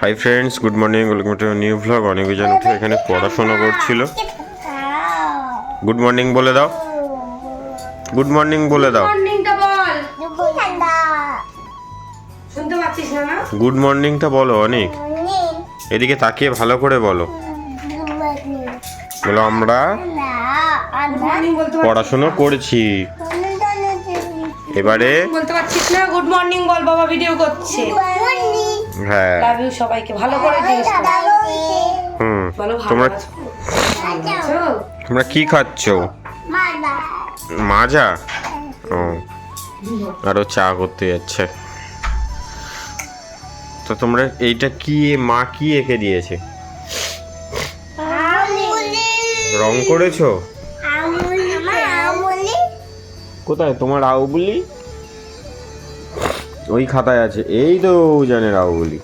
Hi friends good morning welcome to new vlog অনেক জন উঠে এখানে পড়াশোনা করছিল। গুড মর্নিং বলে দাও। গুড মর্নিং বলে দাও। গুড মর্নিংটা বলো। অনেক। এদিকে তাকিয়ে ভালো করে বলো। বলো আমরা মর্নিং বলতে পার- পড়াশোনা করেছি। এবারে বলতে পারছিস না গুড মর্নিং বল বাবা ভিডিও করছে। হ্যাঁ। লাভ ইউ সবাইকে। ভালো করে জিজ্ঞেস হুম। তোমরা তোমরা কি খাচ্ছ? মাজা। ও। আরও চা করতে যাচ্ছে। তো তোমরা এইটা কি মা কি এঁকে দিয়েছে? রং করেছ? কোথায়? তোমার আউগুলি ওই খাতায় আছে। এই তো জানের আউগুলি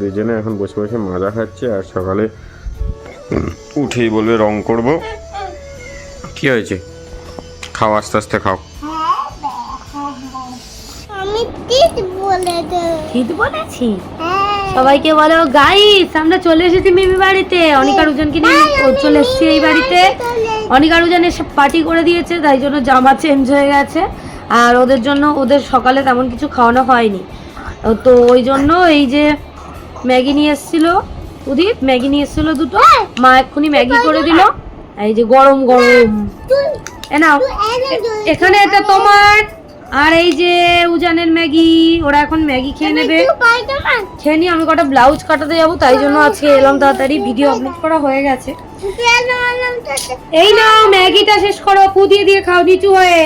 দুজনে এখন বসে বসে মাজা খাচ্ছে আর সকালে উঠেই বলবে রং করব। কি হয়েছে? খাও আস্তে আস্তে খাও। আমি ঠিক বলেছি? হ্যাঁ। সবাইকে বলো গাইস আমরা চলে এসেছি মিমি বাড়িতে। অনিকার উজনকে নিয়ে ও চলে এসেছি এই বাড়িতে অনিকার উজন এসে পার্টি করে দিয়েছে, তাই জন্য জামা চেঞ্জ হয়ে গেছে। আর ওদের জন্য ওদের সকালে তেমন কিছু খাওয়ানো হয়নি। তো ওই জন্য এই যে ম্যাগি নিয়ে এসেছিল, উদিত, ম্যাগি নিয়ে এসেছিল দুটো। মা এক্ষুনি ম্যাগি করে দিল। এই যে গরম গরম। এ। এখানে এটা তোমার। আর এই যে উজানের ম্যাগি, ওরা এখন ম্যাগি খেয়ে নেবে। খেয়ে নিয়ে আমি কটা ব্লাউজ কাটাতে যাব, তাই জন্য আজকে এলাম তাড়াতাড়ি। ভিডিও আপলোড করা হয়ে গেছে। এই নাও ম্যাগিটা শেষ করো পু দিয়ে দিয়ে খাও নিচু হয়ে।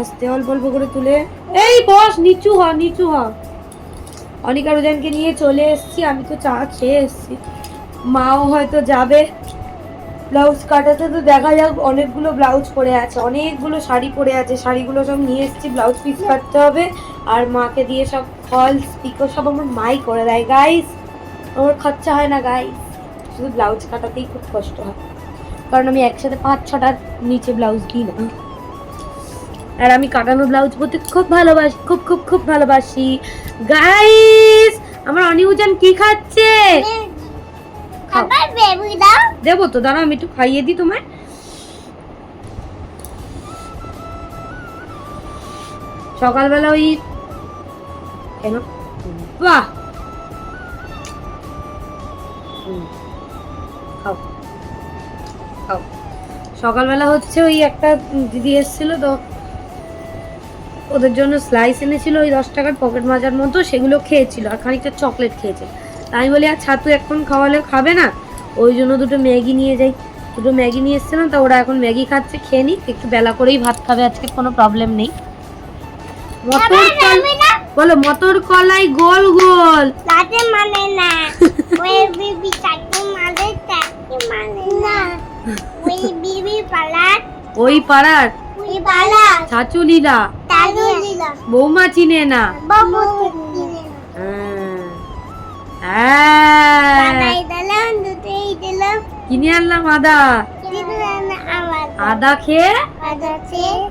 আস্তে অল্প অল্প করে তুলে। এই বস নিচু হ নিচু হ। অনিকা রোজানকে নিয়ে চলে এসেছি আমি তো চা খেয়ে এসেছি। মাও হয়তো যাবে। ব্লাউজ কাটাতে তো দেখা যাক অনেকগুলো ব্লাউজ পরে আছে অনেকগুলো শাড়ি পরে আছে। শাড়িগুলো সব নিয়ে এসেছি ব্লাউজ পিস কাটতে হবে। আর মাকে দিয়ে সব ফলস পিকো সব আমার মাই করে দেয় গাইস আমার খরচা হয় না গাইস শুধু ব্লাউজ কাটাতেই খুব কষ্ট হয়। কারণ আমি একসাথে পাঁচ ছটার নিচে ব্লাউজ দিই না। আর আমি কাটানো ব্লাউজ পরতে খুব ভালোবাসি, খুব খুব খুব ভালোবাসি। গাইস আমার অনিউজান কি খাচ্ছে? দেবো তো, দাঁড়াও, আমি একটু খাইয়ে দিই তোমায়। সকালবেলা ওই কেন? বাহ! সকালবেলা হচ্ছে ওই একটা দিদি এসেছিল তো ওদের জন্য স্লাইস এনেছিল ওই দশ টাকার পকেট মাজার মতো সেগুলো খেয়েছিল আর খানিকটা চকলেট খেয়েছে। তাই আমি বলি আর ছাতু এখন খাওয়ালে খাবে না? ওই জন্য দুটো ম্যাগি নিয়ে যাই। দুটো ম্যাগি নিয়ে এসছে না তা ওরা এখন ম্যাগি খাচ্ছে খেয়ে নিক একটু বেলা করেই ভাত খাবে আজকে কোনো প্রবলেম নেই। মটর কল বলো মটর কলাই গোল গোল। তাতে মানে না ওই বিবি মানে মানে না। ওই পালার ওই পাড়ার ওই পালার ছাচুলিরা তালু দিলাম বৌমা চিনে না। বাবু দিলে হ্যাঁ। দাদাই দিলাম দুটোই দিলাম। কিনে আনলাম আদা। আদা খেয়ে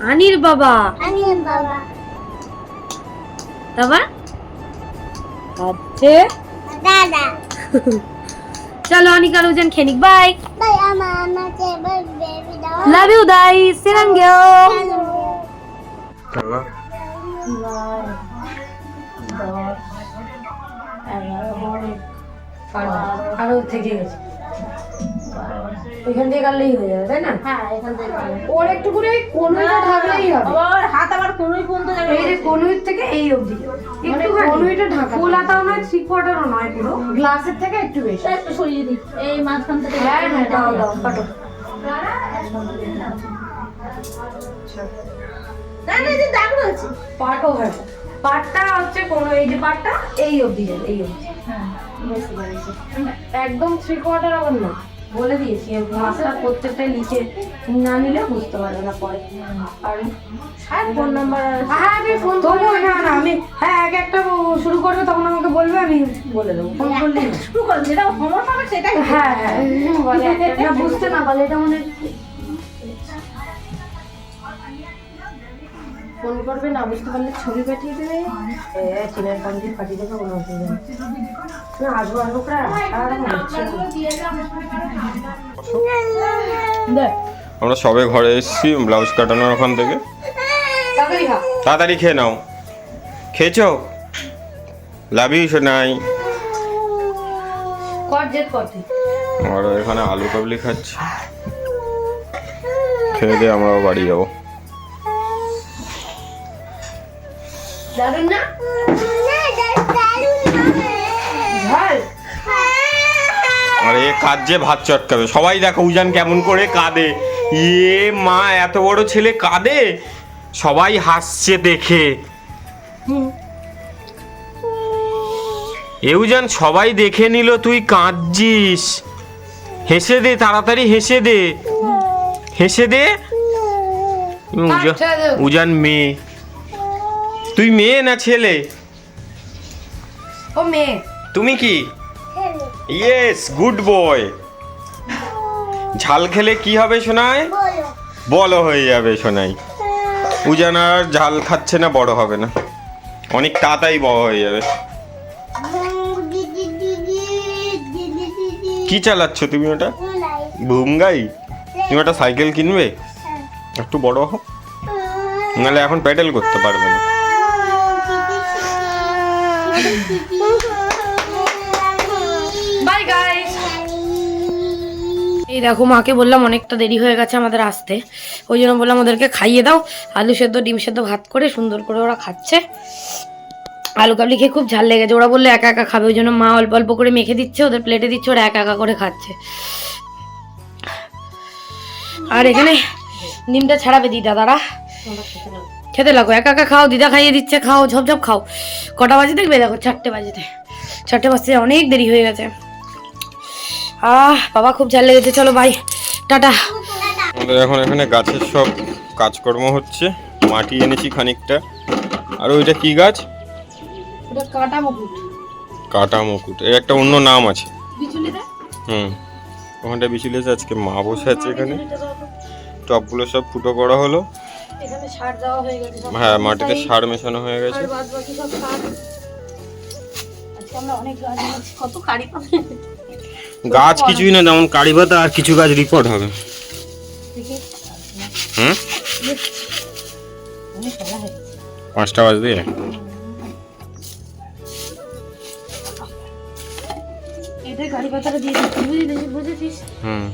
আনির বাবা। আমি বাবা। তারপর? হচ্ছে দাদা। চলো অনিকা রোজন খেনিক বাই তাই আমা আমাকে বেবি দাও লাভ ইউ দাই সিরাঙ্গেও হ্যালো আরও থেকে গেছে এখান থেকে কাটলেই হয়ে যাবে তাই না? হ্যাঁ এখান থেকে ওর একটু করে কনুইটা থাকলেই হবে। হাত আবার কোনোই পর্যন্ত যাবে এই যে কনুইর থেকে এই অবধি। একটু কনুইটা ঢাকা। ফুল হাতাও নয় থ্রি কোয়ার্টারও নয় পুরো। গ্লাসের থেকে একটু বেশি। একটু সরিয়ে দিই। এই মাঝখান থেকে হ্যাঁ হ্যাঁ দাও দাও কাটো। না না যে দাগ রয়েছে। পাটও হয়। পাটটা হচ্ছে কোনো এই যে পাটটা এই অবধি যাবে এই অবধি। বুঝতে একদম থ্রি কোয়ার্টার আবার না বলে দিয়েছি মাছটা প্রত্যেকটা নিচে না নিলে বুঝতে পারবে না পরে। আর হ্যাঁ ফোন নাম্বার হ্যাঁ করব না না আমি হ্যাঁ এক একটা শুরু করবে তখন আমাকে বলবে আমি বলে দেবো। ফোন করলে শুরু করবে যেটা সমস্যা হবে সেটাই। হ্যাঁ হ্যাঁ। একটা- না বুঝতে না পারলে এটা মনে ফোন করবে না বুঝতে পারলে ছবি পাঠিয়ে দেবে। এ চিনের পঞ্জির পাঠিয়ে দেবে কোনো অসুবিধা নেই। না আসব আসব আমরা সবে ঘরে এসেছি ব্লাউজ কাটানোর ওখান থেকে। তাড়াতাড়ি খেয়ে নাও। খেয়েছো? লাভ ইউ জেদ আর এখানে আলু কাবলি খাচ্ছি। খেয়ে দিয়ে আমরাও বাড়ি যাব। দারুণ না? আর এ কাঁদছে ভাত চটকাবে? সবাই দেখো উজান কেমন করে কাঁদে। ইয়ে মা এত বড় ছেলে কাঁদে? সবাই হাসছে দেখে। এউজান সবাই দেখে নিল তুই কাঁদছিস। হেসে দে তাড়াতাড়ি হেসে দে। হেসে দে। উজান মেয়ে। তুই মেয়ে না ছেলে? ও মেয়ে। তুমি কি? ইয়েস গুড বয় ঝাল খেলে কি হবে শোনায় বলো হয়ে যাবে শোনাই উজান আর ঝাল খাচ্ছে না বড় হবে না। অনেক তাড়াতাড়ি বড় হয়ে যাবে। কি চালাচ্ছ তুমি ওটা? ভুমগাই তুমি ওটা সাইকেল কিনবে? একটু বড় হোক নাহলে এখন প্যাডেল করতে পারবে না। বাই গাইস এই দেখো, মাকে বললাম অনেকটা দেরি হয়ে গেছে আমাদের আসতে। ওই জন্য বললাম ওদেরকে খাইয়ে দাও। আলু সেদ্ধ, ডিম সেদ্ধ ভাত করে সুন্দর করে ওরা খাচ্ছে। আলু কাবলি খেয়ে খুব ঝাল লেগেছে। ওরা বললে একা একা খাবে, ওই জন্য মা অল্প অল্প করে মেখে দিচ্ছে, ওদের প্লেটে দিচ্ছে, ওরা একা একা করে খাচ্ছে। আর এখানে ডিমটা ছাড়াবে দিদা, দাঁড়া। খেতে লাগো একা একা খাও দিদা খাইয়ে দিচ্ছে খাও ঝপঝপ খাও। কটা বাজে দেখবে? দেখো চারটে বাজেতে। চারটে বাজতে অনেক দেরি হয়ে গেছে। আহ বাবা খুব ঝাল লেগেছে চলো ভাই টাটা। আমাদের এখন এখানে গাছের সব কাজকর্ম হচ্ছে। মাটি এনেছি খানিকটা। আর ওইটা কি গাছ? কাটা মুকুট। কাটা মুকুট। এর একটা অন্য নাম আছে। হুম। ওখানটা বিছিলেছে আজকে মা বসে আছে এখানে। টপগুলো সব ফুটো করা হলো। এখানে সার দেওয়া হয়ে গেছে হ্যাঁ মাটিতে সার মেশানো হয়ে গেছে। আর বাদ বাকি সব সার। আজকে আমরা অনেক গাছ কত কারি পাবে গাছ কিছুই না যেমন কারি পাতা আর কিছু গাছ রিপোর্ট হবে। হুম? পাঁচটা বাজতে। এটাই কারি পাতাটা দিয়ে দিচ্ছি বুঝেছিস? হুম।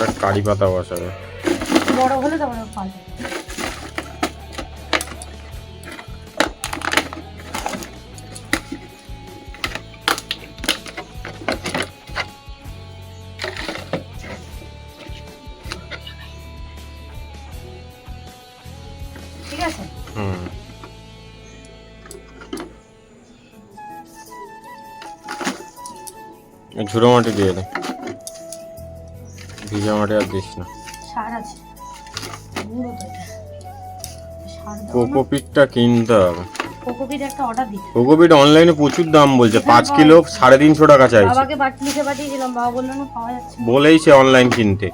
ওটা কারি পাতা বসাবে। বড় হলে তারপরে পাল্টে ঠিক আছে? হুম। এই ঝুড়ো মাটি দিয়ে দে। ভিজা মাটি আর দিস না। সার আছে। কোকোপিটটা কিনতে হবে। কোকোপিট একটা অর্ডার দিতে। কোকোপিট অনলাইনে প্রচুর দাম বলছে। পাঁচ কিলো সাড়ে তিনশো টাকা চাইছে। বাবাকে লিখে পাঠিয়েছিলাম বাবা বলল না পাওয়া যাচ্ছে না। বলেইছে অনলাইন কিনতে।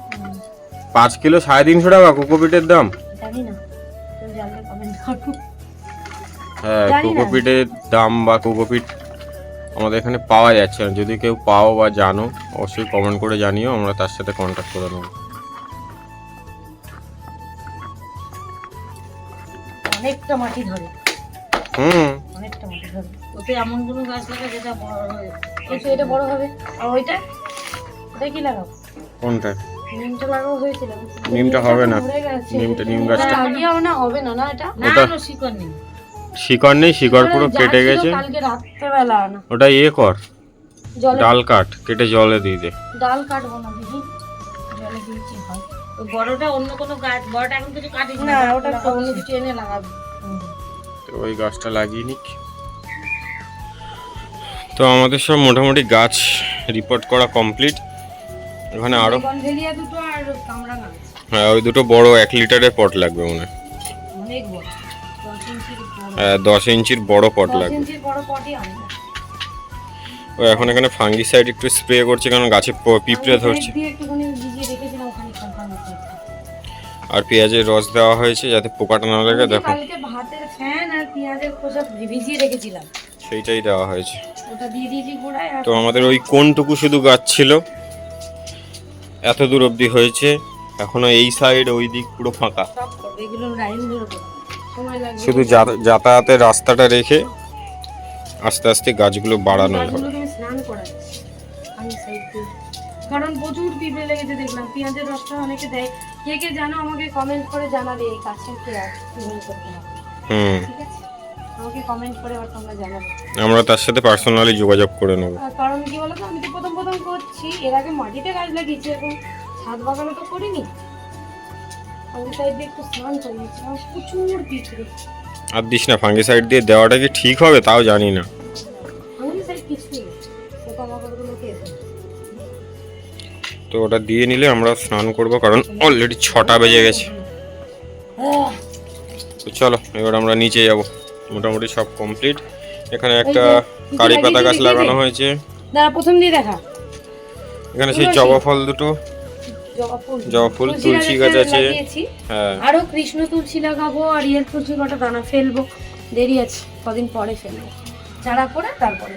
পাঁচ কিলো সাড়ে তিনশো টাকা কোকোপিটের দাম? জানি না। হ্যাঁ। কোকোপিটের দাম বা কোকোপিট আমাদের এখানে পাওয়া যাচ্ছে না। যদি কেউ পাও বা জানো অবশ্যই কমেন্ট করে জানিও আমরা তার সাথে কন্ট্যাক্ট করে নেব। অনেকটা মাটি ধরে। হুম। অনেকটা মাটি ধরে। ওতে এমন কোনো গাছ লাগা যেটা বড় কিন্তু এটা বড় হবে। আর ওইটা? ওটা কি লাগাবো? কোনটা? নিমটা লাগাবো হয়েছিল নিমটা হবে না। নিমটা নিম গাছটা লাগিয়েও না হবে না না এটা না শিকড় নেই। শিকড় নেই শিকড় পুরো কেটে গেছে। কালকে রাত্রেবেলা না। ওটা ইয়ে কর। ডাল কাট কেটে জলে দিয়ে দে। ডাল কাটবো না দিদি। জলে হয়? ওই বড়টা অন্য কোনো গাছ বড়টা এখন কিছু কাটিস না। ওটা তো অন্য কিছু এনে লাগাবো। ওই গাছটা লাগিয়ে নিক। তো আমাদের সব মোটামুটি গাছ রিপোর্ট করা কমপ্লিট এখানে আরও। হ্যাঁ ওই দুটো বড় এক লিটারের পট লাগবে মনে হয়। অনেক বড়। দশ ইঞ্চির বড় পট লাগবে। ও এখন এখানে ফাঙ্গিসাইড একটু স্প্রে করছে কারণ গাছে পিঁপড়ে ধরছে। আর পেঁয়াজের রস দেওয়া হয়েছে যাতে পোকাটা না লাগে দেখো। কালকে ভাতের ফ্যান আর পেঁয়াজের খোসা ভিজিয়ে রেখেছিলাম। সেইটাই দেওয়া হয়েছে। ওটা দিয়ে দিয়েছি গোড়ায় তো আমাদের ওই কোনটুকু শুধু গাছ ছিল এত দূর অবধি হয়েছে এখনও এই সাইড ওই দিক পুরো ফাঁকা। এগুলো শুধু যাতায়াতের রাস্তাটা রেখে আস্তে আস্তে গাছগুলো বাড়ানো হবে। কারণ প্রচুর পিঁপড়ে লেগেছে দেখলাম। পেঁয়াজের রসটা অনেকে দেয়। কে কে জানো আমাকে কমেন্ট করে জানাবে এই গাছের পেঁয়াজ হুম। আমাকে কমেন্ট করে আবার তোমরা জানাবে। আমরা তার সাথে পার্সোনালি যোগাযোগ করে নেব। কারণ কি বলতো? আমি তো প্রথম প্রথম করছি। এর আগে মাটিতে গাছ লাগিয়েছি ছাদ বাগানো তো করিনি। আমি দিয়ে একটু স্নান করিয়েছি আমার প্রচুর পিঁপড়ে আর দিস না ফাঙ্গিসাইড দিয়ে দেওয়াটা কি ঠিক হবে তাও জানি না। কিছুই। তো ওটা দিয়ে নিলে আমরা স্নান করব কারণ অলরেডি ছটা বেজে গেছে। তো চলো এবার আমরা নিচে যাব। মোটামুটি সব কমপ্লিট এখানে একটা কারি পাতা গাছ লাগানো হয়েছে। দাঁড়া প্রথম দিয়ে দেখা। এখানে সেই জবা ফল দুটো। জবা ফুল। জবা ফুল, তুলসী গাছ আছে। হ্যাঁ। আরও কৃষ্ণ তুলসী লাগাবো আর ইয়ের তুলসী কটা দানা ফেলব। দেরি আছে কদিন পরে ফেলব। চারা করে তারপরে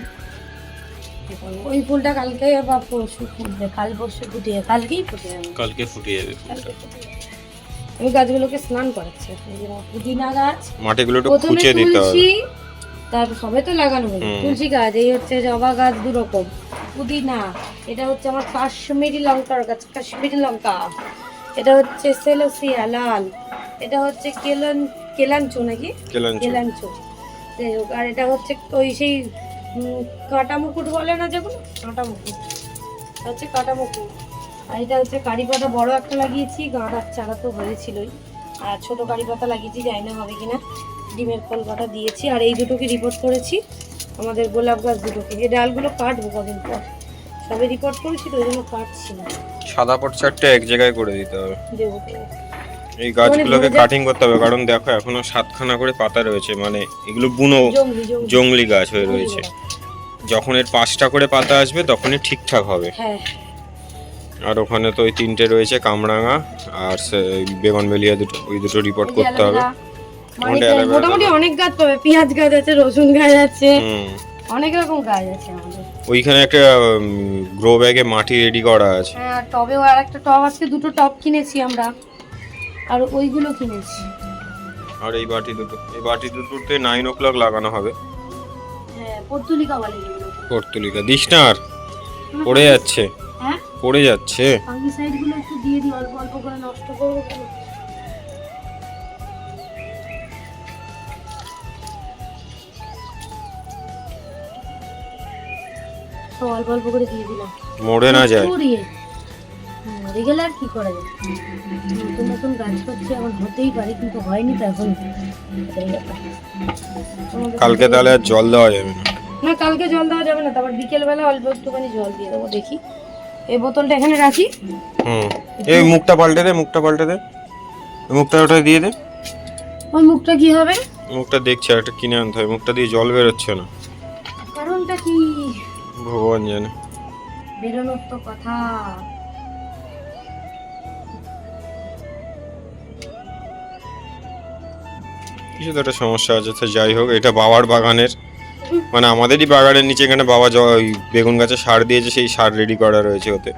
ওই ফুলটা কালকে বা পরশু ফুটবে কাল পরশু ফুটিয়ে কালকেই ফুটে যাবে কালকে ফুটে যাবে। আমি গাছগুলোকে স্নান করাচ্ছি পুদিনা গাছ। মাটিগুলো একটু খুঁচে দিতে হবে। তারপর সবে তো লাগানো হলো। তুলসী গাছ এই হচ্ছে জবা গাছ দু রকম পুদিনা এটা হচ্ছে আমার কাশ্মীরি লঙ্কার গাছ কাশ্মীরি লঙ্কা। এটা হচ্ছে সেলোসিয়া লাল। এটা হচ্ছে কেলান কেলাঞ্চো নাকি? কেলাঞ্চো যাই হোক আর এটা হচ্ছে ওই সেই কাঁটা মুকুট বলে না যেগুলো? কাঁটা মুকুট এটা হচ্ছে কাঁটা মুকুট আর এটা হচ্ছে কারি পাতা বড় একটা লাগিয়েছি গাঁদার চারা তো হয়েছিলই। আর ছোটো কারি পাতা লাগিয়েছি জানি না হবে কিনা। ডিমের খোল কটা দিয়েছি আর এই দুটোকে রিপোর্ট করেছি। আমাদের গোলাপ গাছ দুটোকে। এই ডালগুলো কাটবো কদিন পর। সবে রিপোর্ট করেছি তো ওই জন্য কাটছি না। সাদা পট চারটে এক জায়গায় করে দিতে হবে। দেবো। এই গাছগুলোকে কাটিং করতে হবে কারণ দেখো এখনও সাতখানা করে পাতা রয়েছে মানে এগুলো বুনো জঙ্গলি গাছ হয়ে রয়েছে। যখন এর পাঁচটা করে পাতা আসবে তখনই ঠিকঠাক হবে। হ্যাঁ। আর ওখানে তো ওই তিনটে রয়েছে কামরাঙা আর বেগন বেলিয়া দুটো ওই দুটো রিপোর্ট করতে হবে। মানি মোটামুটি অনেক গাছ পাবে। পেঁয়াজ গাছ আছে রসুন গাছ আছে। অনেক রকম গাছ আছে আমাদের। ওইখানে একটা গ্রো ব্যাগে মাটি রেডি করা আছে। হ্যাঁ টবেও আর একটা টব আজকে দুটো টব কিনেছি আমরা। আর ওইগুলো কিনেছি। আর এই বাটি দুটো এই বাটি দুটোতে নাইন ও ক্লক লাগানো হবে। হ্যাঁ পর্তুলিকা বলে পর্তুলিকা দিস না আর পড়ে যাচ্ছে। পড়ে যাচ্ছে। ফাঙ্গিসাইড একটু দিয়ে দিই অল্প অল্প করে নষ্ট করব কেন। অল্প অল্প করে দিয়ে দিলাম। মরে না যায়। মরে গেলে আর কি করা যাবে নতুন নতুন গাছ করছে এখন হতেই পারে কিন্তু হয়নি তো এখন। কালকে তাহলে আর জল দেওয়া যাবে না। না কালকে জল দেওয়া যাবে না তারপর বিকেলবেলা অল্প একটুখানি জল দিয়ে দেবো দেখি। এই বোতলটা এখানে রাখি। হুম। এই মুখটা পাল্টে দে মুখটা পাল্টে দে। মুখটা ওটা দিয়ে দে। ওই মুখটা কি হবে? মুখটা দেখছি আর একটা কিনে আনতে হবে। মুখটা দিয়ে জল বেরোচ্ছে না। কারণটা কি? ভগবান জানে। বেরোনোর তো কথা। কিছু তো একটা সমস্যা আছে তো যাই হোক এটা বাবার বাগানের মানে আমাদেরই বাগানের নিচে এখানে বাবা ওই বেগুন গাছে সার দিয়েছে সেই সার রেডি করা রয়েছে ওতে।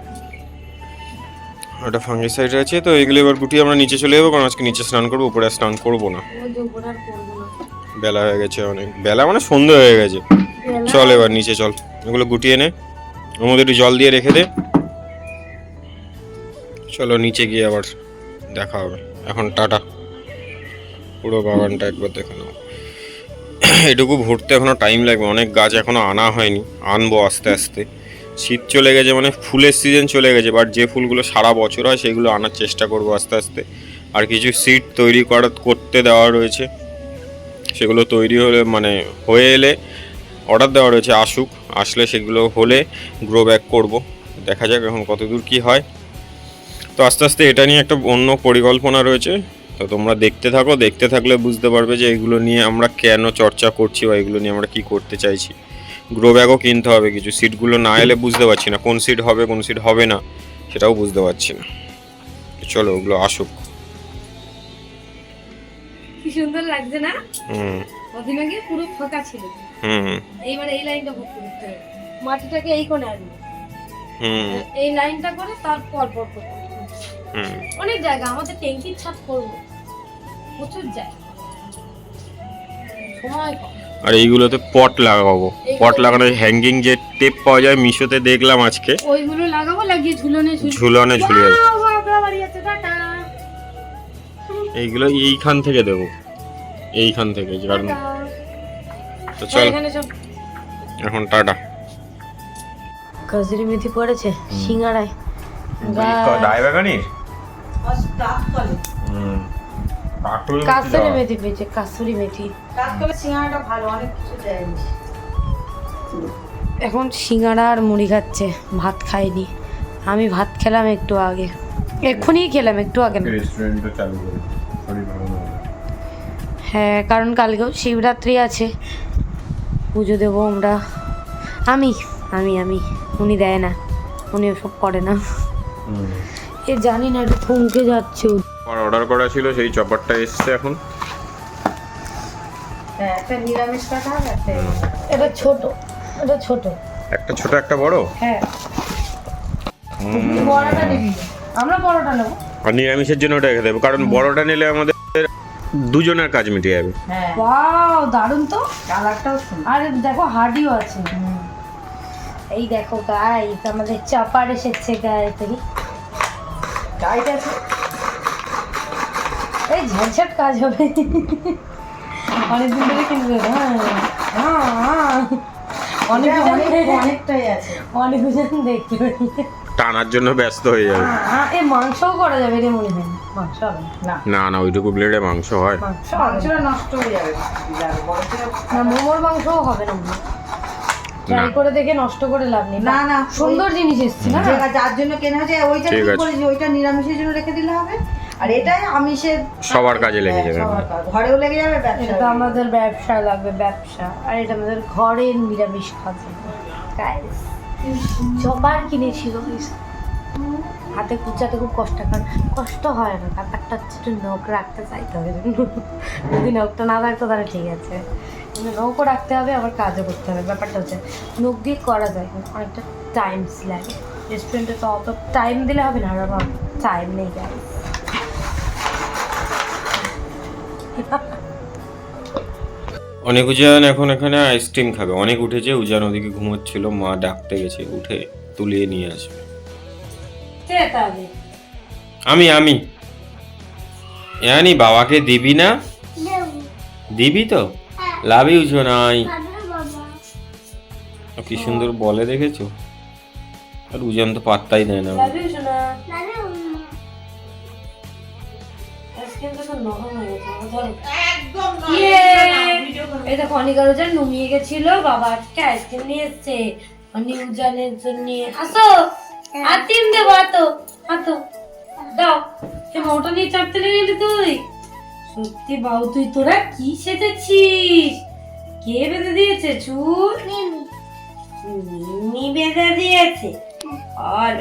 ওটা ফাঙ্গিসাইড আছে তো এগুলো এবার গুটি আমরা নিচে চলে যাব কারণ আজকে নিচে স্নান করব উপরে স্নান করব না। বেলা হয়ে গেছে অনেক। বেলা মানে সন্ধে হয়ে গেছে। চল এবার নিচে চল এগুলো গুটিয়ে নে। ওর মধ্যে একটু জল দিয়ে রেখে দে। চলো নিচে গিয়ে আবার দেখা হবে। এখন টাটা। পুরো বাগানটা একবার দেখে নাও। এটুকু ভরতে এখনও টাইম লাগবে। অনেক গাছ এখনও আনা হয়নি। আনব আস্তে আস্তে। শীত চলে গেছে মানে ফুলের সিজন চলে গেছে বাট যে ফুলগুলো সারা বছর হয় সেগুলো আনার চেষ্টা করব আস্তে আস্তে। আর কিছু সিট তৈরি করা করতে দেওয়া রয়েছে। সেগুলো তৈরি হলে মানে হয়ে এলে অর্ডার দেওয়া রয়েছে, আসুক। আসলে সেগুলো হলে গ্রো ব্যাক করব। দেখা যাক এখন কত দূর কী হয়। তো আস্তে আস্তে এটা নিয়ে একটা অন্য পরিকল্পনা রয়েছে। তো তোমরা দেখতে থাকো দেখতে থাকলে বুঝতে পারবে যে এগুলো নিয়ে আমরা কেন চর্চা করছি বা এগুলো নিয়ে আমরা কি করতে চাইছি। গ্রো ব্যাগও কিনতে হবে কিছু সিটগুলো না এলে বুঝতে পারছি না কোন সিট হবে কোন সিট হবে না সেটাও বুঝতে পারছি না। চলো ওগুলো আসুক। সুন্দর লাগছে না? হুম। কদিন আগে পুরো ফাঁকা ছিল। হুম। এইবার এই লাইনটা ভর্তি করতে মাটিটাকে এই কোণে আনবে। হুম। এই লাইনটা করে তারপর পর পর করতে অনেক জায়গা আমাদের ট্যাঙ্কির ছাদ করব। প্রচুর জায়গা। সময় কম। আর এইগুলোতে পট লাগাবো। পট লাগানো হ্যাঙ্গিং যে টেপ পাওয়া যায় মিশোতে দেখলাম আজকে। ওইগুলো লাগাবো লাগিয়ে ঝুলনে ঝুলনে ঝুলিয়ে এইগুলো এইখান থেকে দেবো। এইখান থেকে কারণ তো হ্যাঁ, চল। এখন টাটা। কাজুরি মেথি পড়েছে সিঙ্গারায়। রায়বাগানির কাসুরি মেথি পেয়েছে কাসুরি মেথি। সিঙ্গাড়াটা ভালো অনেক কিছু দেয় এখন সিঙ্গারা আর মুড়ি খাচ্ছে ভাত খাইনি। আমি ভাত খেলাম একটু আগে। এক্ষুনি খেলাম একটু আগে। হ্যাঁ কারণ কালকেও শিবরাত্রি আছে। পুজো দেবো আমরা। আমি আমি আমি। উনি দেয় না। উনি ওসব করে না। এ জানি না একটু থমকে যাচ্ছে ও। আমার অর্ডার করা ছিল সেই চপারটা এসছে এখন। হ্যাঁ একটা নিরামিষ কাটা এটা ছোট এটা ছোট। একটা ছোট একটা বড়? হ্যাঁ। বড়াটা নিবি। আমরা বড়টা নেব। আর নিরামিষের জন্য ওটা রেখে দেবো কারণ বড়টা নিলে আমাদের দুজনের কাজ মিটে যাবে। হ্যাঁ। ওয়াও দারুণ তো। কালারটাও সুন্দর। আর দেখো হার্ডিও আছে। এই দেখো গাইস আমাদের চাপার এসেছে গায়ে দেখি। টাইট আছে। এই ঝটঝট কাজ হবে। অনেকদিন ধরে কিনবে হ্যাঁ। হ্যাঁ হ্যাঁ। অনেক অনেক অনেক অনেকটাই আছে। অনেক জন দেখতে টানার জন্য ব্যস্ত হয়ে যাবে। হ্যাঁ এ মাংসও করা যাবে রে মনে হয়। মাংস হবে না। না। না ওইটুকু ব্লেডে মাংস হয়। মাংস মাংসটা নষ্ট হয়ে যাবে। যাবে না মোমোর মাংসও হবে না ট্রাই করে দেখে নষ্ট করে লাভ নেই। না, না, সুন্দর জিনিস এসছে না? যেটা যার জন্য কেনা হয়েছে ওইটা ঠিক। করেছি ওইটা নিরামিষের জন্য রেখে দিলে হবে। আর এটাই আমিষের সবার কাজে লেগে হ্যাঁ, যাবে। ঘরেও লেগে যাবে ব্যবসা তো আমাদের ব্যবসা লাগবে ব্যবসা। আর এটা আমাদের ঘরের নিরামিষ খাদ্য। Guys, জবার কিনেছি guys। হাতে কুচাতে খুব কষ্ট কারণ কষ্ট হয় না। ব্যাপারটা হচ্ছে একটু নখ রাখতে চাইতে হবে। যদি নখটা না রাখতো তাহলে ঠিক আছে। কিন্তু নখও রাখতে হবে আবার কাজও করতে হবে। ব্যাপারটা হচ্ছে নখ দিয়ে করা যায় অনেকটা টাইমস লাগে রেস্টুরেন্টে তো অত টাইম দিলে হবে না আর আমার টাইম নেই গাইস অনেক উজান এখন এখানে আইসক্রিম খাবে। অনেক উঠেছে উজান ওদিকে ঘুমোচ্ছিল মা ডাকতে গেছে উঠে তুলিয়ে নিয়ে আসবে। আমি আমি। জানি বাবাকে দিবি না? দিবি তো? লাভ ইউ নাই বাবা বাবা কি সুন্দর বলে দেখেছ? আর উজান তো পাত্তাই দেয় না। হয়ে দেখো অনিকা রোজার নুমিয়ে গেছিল বাবা আজকে আইসক্রিম নিয়ে এসছে। অনি উজানের জন্য আসো! আতিম দেবো আতো আতো দাও। সে মোটা নিয়ে চাপতে লেগে তুই। সত্যি বাউ তুই তোরা কি সেজেছিস? কে বেঁধে দিয়েছে চুল? মিমি। বেঁধে দিয়েছে? আর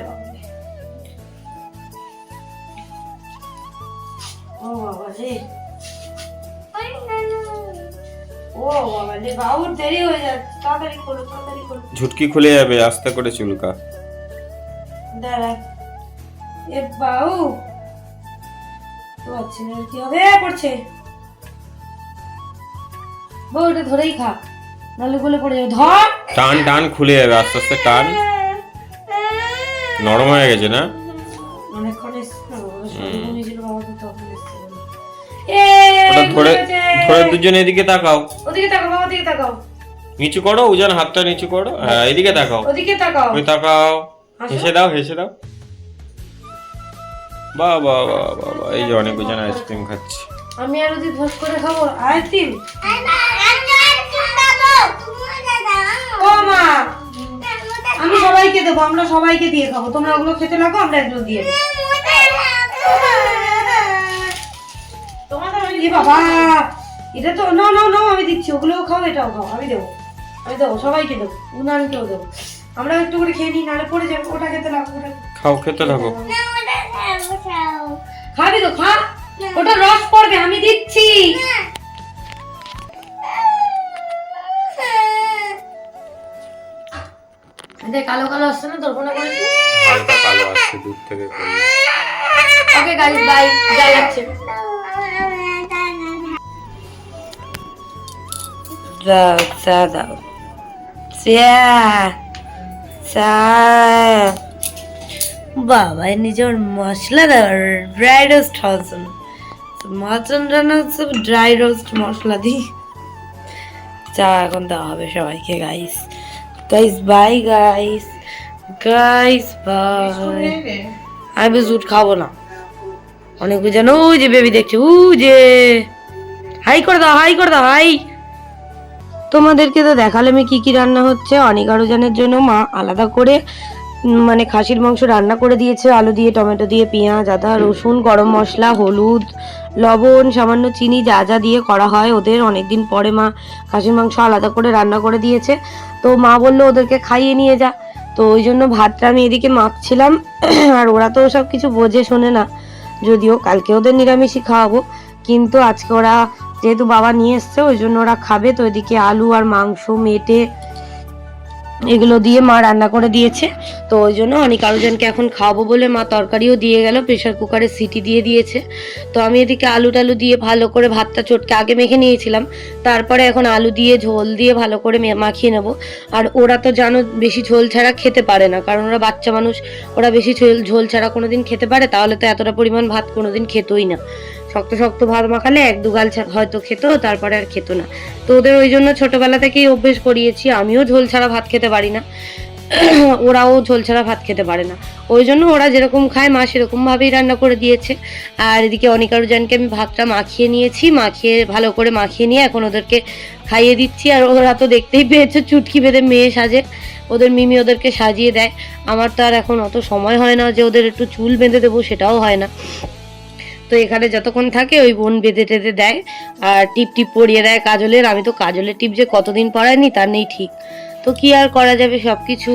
ও বাবা রে। ও বাবা রে দেরি হয়ে যাচ্ছে। তাড়াতাড়ি করো তাড়াতাড়ি করো। ঝুটকি খুলে যাবে আস্তে করে চুলকা। দাঁড়া। এ বাবু পাচ্ছি কি হবে? পড়ছে। বউ এটা ধরেই খা নাহলে বলে পড়ে যাবে। ধর! টান টান খুলে যাবে আস্তে আস্তে টান। নরম হয়ে গেছে না? অনেকক্ষণ ধরে ধরে দুজন এদিকে তাকাও। ওদিকে তাকাও বাবা ওদিকে তাকাও। নিচু করো উজান হাতটা নিচু করো। হ্যাঁ এদিকে তাকাও। ওদিকে তাকাও। ওই তাকাও। হেসে দাও হেসে দাও। বাহ বাহ বাহ, এই যে অনেক উজান আইসক্রিম খাচ্ছে। আমি আর ওদিকে ভোজ করে খাব? আইসক্রিম ও মা! আমি সবাইকে দেবো আমরা সবাইকে দিয়ে খাব। তোমরা ওগুলো খেতে লাগো আমরা একজন দিয়ে দেবো। বাবা! এটা তো না না না আমি দিচ্ছি। ওগুলোও খাও এটাও খাও। আমি দেবো। আমি দেবো সবাইকে দেবো। উনানকেও দেবো। আমরা একটু করে খেয়ে নিই নাহলে পড়ে যাব। ওটা খেতে লাগবে খাও খেতে থাকো খাবি তো খা। ওটা রস পড়বে আমি দিচ্ছি। কালো কালো আসছে না তোর হালকা কালো আসছে দূর থেকে ওকে গাইস বাই যা লাগছে দাও দাও বাবা নিজের মশলা দেওয়ার ড্রাই রোস্ট হওয়ার জন্য। মাটন রান্না হচ্ছে ড্রাই রোস্ট মশলা দিই চা এখন দেওয়া হবে সবাইকে guys guys bye guys guys bye আমি বিস্কুট খাব না। অনেক যেন ওই যে বেবি দেখছে ও যে। হাই করে দাও হাই করে দাও হাই তোমাদেরকে তো দেখালাম কি কি রান্না হচ্ছে। অনেক আরোজনের জন্য মা আলাদা করে মানে খাসির মাংস রান্না করে দিয়েছে, আলু দিয়ে, টমেটো দিয়ে, পেঁয়াজ, আদা, রসুন, গরম মশলা, হলুদ, লবণ, সামান্য চিনি যা যা দিয়ে করা হয়। ওদের অনেক দিন পরে মা খাসির মাংস আলাদা করে রান্না করে দিয়েছে। তো মা বলল, ওদেরকে খাইয়ে নিয়ে যা। তো ওই জন্য ভাতটা আমি এদিকে মাখছিলাম। আর ওরা তো সব কিছু বোঝে, শোনে না। যদিও কালকে ওদের নিরামিষই খাওয়াবো। কিন্তু আজকে ওরা যেহেতু বাবা নিয়ে এসছে, ওই জন্য ওরা খাবে। তো এদিকে আলু আর মাংস মেটে এগুলো দিয়ে মা রান্না করে দিয়েছে। তো ওই জন্য অনেক আরোজনকে এখন খাওয়াবো বলে মা তরকারিও দিয়ে গেল প্রেশার কুকারে সিটি দিয়ে দিয়েছে। তো আমি এদিকে আলু টালু দিয়ে ভালো করে ভাতটা চটকে আগে মেখে নিয়েছিলাম, তারপরে এখন আলু দিয়ে ঝোল দিয়ে ভালো করে মাখিয়ে নেব। আর ওরা তো জানো বেশি ঝোল ছাড়া খেতে পারে না, কারণ ওরা বাচ্চা মানুষ, ওরা বেশি ঝোল ঝোল ছাড়া কোনোদিন খেতে পারে, তাহলে তো এতটা পরিমাণ ভাত কোনোদিন খেতোই না। শক্ত শক্ত ভাত মাখালে এক দুগাল হয়তো খেতো, তারপরে আর খেতো না। তো ওদের ওই জন্য ছোটবেলা থেকেই অভ্যেস করিয়েছি, আমিও ঝোল ছাড়া ভাত খেতে পারি না। ওরাও ঝোল ছাড়া ভাত খেতে পারে না। ওই জন্য ওরা যেরকম খায়, মা সেরকমভাবেই রান্না করে দিয়েছে। আর এদিকে অনিকারুজানকে আমি ভাতটা মাখিয়ে নিয়েছি, মাখিয়ে ভালো করে মাখিয়ে নিয়ে এখন ওদেরকে খাইয়ে দিচ্ছি। আর ওরা তো দেখতেই পেয়েছে, চুটকি বেঁধে মেয়ে সাজে। ওদের মিমি ওদেরকে সাজিয়ে দেয়। আমার তো আর এখন অত সময় হয় না যে ওদের একটু চুল বেঁধে দেবো, সেটাও হয় না। তো এখানে যতক্ষণ থাকে ওই বোন বেঁধে টেঁধে দেয় আর টিপ টিপ পরিয়ে দেয় কাজলের। আমি তো কাজলের টিপ যে কতদিন পরাইনি তার নেই ঠিক। তো কি আর করা যাবে? সব কিছু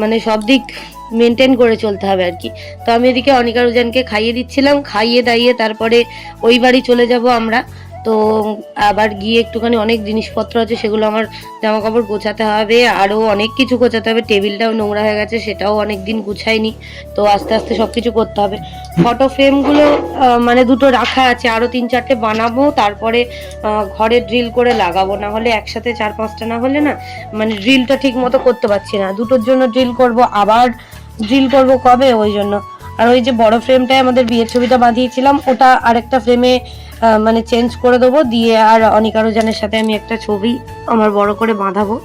মানে সব দিক মেনটেন করে চলতে হবে আর কি। তো আমি এদিকে অনিকা রুজানকে খাইয়ে দিচ্ছিলাম। খাইয়ে দাইয়ে তারপরে ওই বাড়ি চলে যাব আমরা। তো আবার গিয়ে একটুখানি অনেক জিনিসপত্র আছে, সেগুলো আমার জামা কাপড় গোছাতে হবে, আরও অনেক কিছু গোছাতে হবে, টেবিলটাও নোংরা হয়ে গেছে, সেটাও অনেক দিন গুছাইনি, তো আস্তে আস্তে সব কিছু করতে হবে। ফটো ফ্রেমগুলো মানে দুটো রাখা আছে, আরও তিন চারটে বানাবো, তারপরে ঘরে ড্রিল করে লাগাবো, না হলে একসাথে চার পাঁচটা, না হলে না মানে ড্রিলটা ঠিক মতো করতে পারছি না। দুটোর জন্য ড্রিল করব, আবার ড্রিল করব কবে? ওই জন্য। আর ওই যে বড় ফ্রেমটায় আমাদের বিয়ের ছবিটা বাঁধিয়েছিলাম, ওটা আরেকটা ফ্রেমে মানে চেঞ্জ করে দেবো, দিয়ে আর অনিকারুজানের সাথে আমি একটা ছবি আমার বড় করে বাঁধাবো।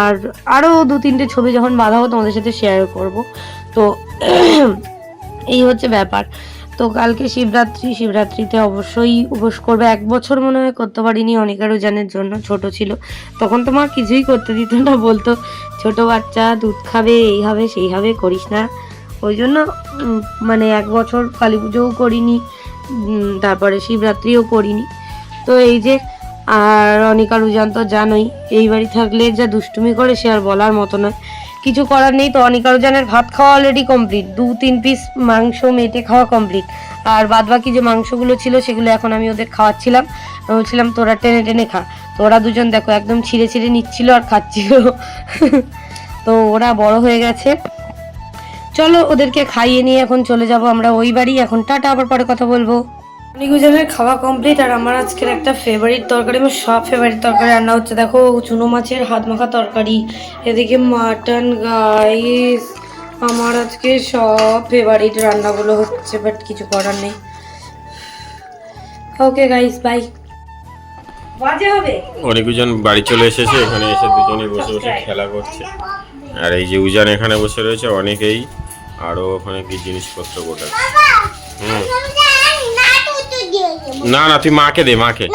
আর আরও দু তিনটে ছবি যখন বাঁধাবো, তোমাদের সাথে শেয়ার করব। তো এই হচ্ছে ব্যাপার। তো কালকে শিবরাত্রি, শিবরাত্রিতে অবশ্যই উপোস করবে। এক বছর মনে হয় করতে পারিনি অনিকারুজানের জন্য, ছোট ছিল। তখন তো মা কিছুই করতে দিত না, বলতো, ছোট বাচ্চা, দুধ খাবে, এই হবে, সেই হবে, করিস না। ওই জন্য মানে এক বছর কালী পুজোও করিনি তারপরে শিবরাত্রিও করিনি। তো এই যে, আর অনিকা রুজান তো জানোই, এই বাড়ি থাকলে যা দুষ্টুমি করে সে আর বলার মতো নয়। কিছু করার নেই তো অনিকা রুজানের ভাত খাওয়া অলরেডি কমপ্লিট দু, তিন পিস মাংস মেটে খাওয়া কমপ্লিট আর বাদ বাকি যে মাংসগুলো ছিল, সেগুলো এখন আমি ওদের খাওয়াচ্ছিলাম। বলছিলাম, তোরা টেনে টেনে খা। তো ওরা দুজন দেখো একদম ছিঁড়ে ছিঁড়ে নিচ্ছিল আর খাচ্ছিল। তো ওরা বড় হয়ে গেছে। চলো ওদেরকে খাইয়ে নিয়ে এখন চলে যাব আমরা ওই বাড়ি। এখন টাটা আবার পরে কথা বলব। নিগুজনের খাওয়া কমপ্লিট আর আমার আজকের একটা ফেভারিট তরকারি আমার সব ফেভারিট তরকারি রান্না হচ্ছে। দেখো চুনো মাছের হাত মাখা তরকারি এদিকে মাটন গাইস আমার আজকে সব ফেভারিট রান্নাগুলো হচ্ছে বাট কিছু করার নেই। ওকে গাইস বাই বাজে হবে? অনেকজন বাড়ি চলে এসেছে এখানে এসে দুজনে বসে বসে খেলা করছে। আর এই যে উজান এখানে বসে রয়েছে অনেকেই আরও ওখানে কি জিনিসপত্র গোটা হুম। না না তুই মাকে দে মাকে।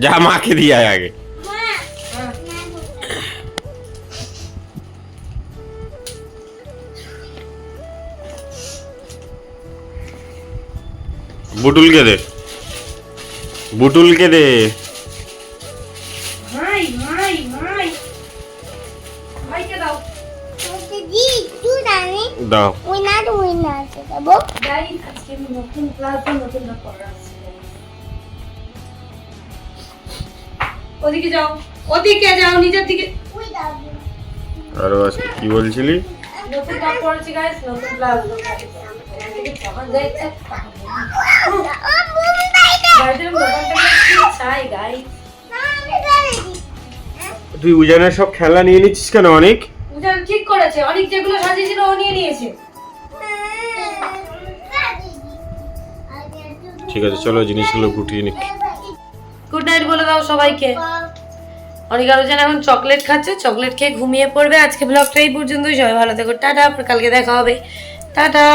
যা মাকে দিয়ে আয় আগে। বুটুলকে দে। বুটুলকে দে। দাও। উইনার উইনার দেবো গাইস আজকে আমি নতুন ক্লাসে নতুন পড়া ওদিকে যাও। ওদিকে যাও নিজের দিকে। উই দাও আরও আজকে কি বলছিলি? নতুন নতুন গাইস তুই উজানের সব খেলা নিয়ে নিচ্ছিস কেন অনেক? উজান ঠিক করেছে অনেক যেগুলো সাজিয়েছিল ও নিয়ে নিয়েছে। ঠিক আছে চলো জিনিসগুলো গুটিয়ে নিক। গুড নাইট বলে দাও সবাইকে। অনেক আরও যেন এখন চকলেট খাচ্ছে চকলেট খেয়ে ঘুমিয়ে পড়বে। আজকে ব্লগটা এই পর্যন্তই সবাই ভালো থেকো। টাটা কালকে দেখা হবে। টাটা।